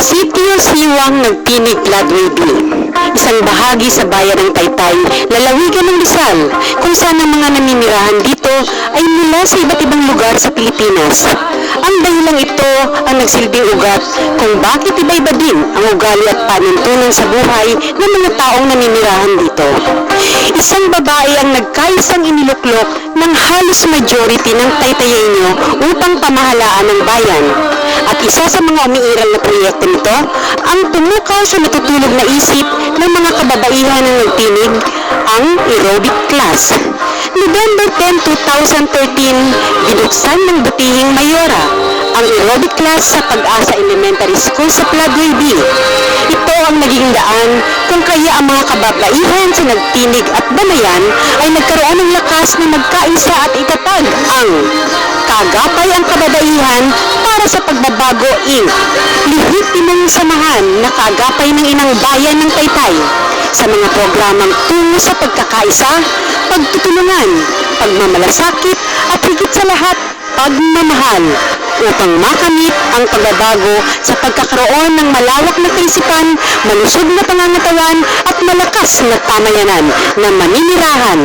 Sitio Siwang ng Tinig Gladway B. Isang bahagi sa bayan ng Taytay, lalawigan ng Rizal, kung saan ang mga naninirahan dito ay mula sa iba't ibang lugar sa Pilipinas. Ang dahilang ito ang nagsilbing ugat kung bakit iba-iba din ang ugali at panuntunan sa buhay ng mga taong naninirahan dito. Isang babae ang nagkaisang iniluklok ng halos majority ng Taytayenyo upang pamahalaan ng bayan. At isa sa mga umiiral na proyekto nito, ang tumukaw sa natutulog na isip ng mga kababaihan ng nagtinig, ang aerobic class. November 10, 2013, binuksan ng butihing Mayora ang aerobic class sa Pag-asa Elementary School sa Pladway B. Ito ang naging daan kung kaya ang mga kababaihan sa nagtinig at banayan ay nagkaroon ng lakas na magkaisa at itatag ang Kagapay ang kababaihan para sa pagbabago Inc. Lihitimong samahan na kagapay ng inang bayan ng Taytay sa mga programang tungo sa pagkakaisa, pagtutulungan, pagmamalasakit at higit sa lahat, pagmamahal upang makamit ang pagbabago sa pagkakaroon ng malawak na kaisipan, malusog na pangangatawan at malakas na pamayanan na maninirahan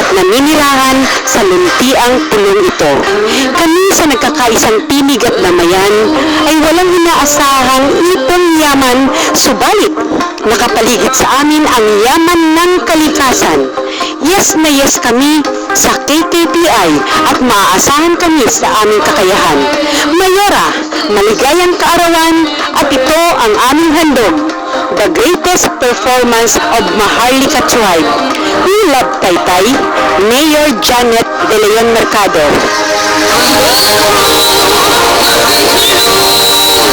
at naninirahan sa luntiang pulong ito. Kami sa nagkakaisang tinig at damayan ay walang inaasahang ipong yaman, subalit nakapaligid sa amin ang yaman ng kalikasan. Yes na yes kami sa KKPI at maaasahan kami sa aming kakayahan. Mayora, maligayang kaarawan at ito ang aming handog. The greatest performance of Maharlika Tribe. We love Taytay, Mayor Janet De Leon Mercado.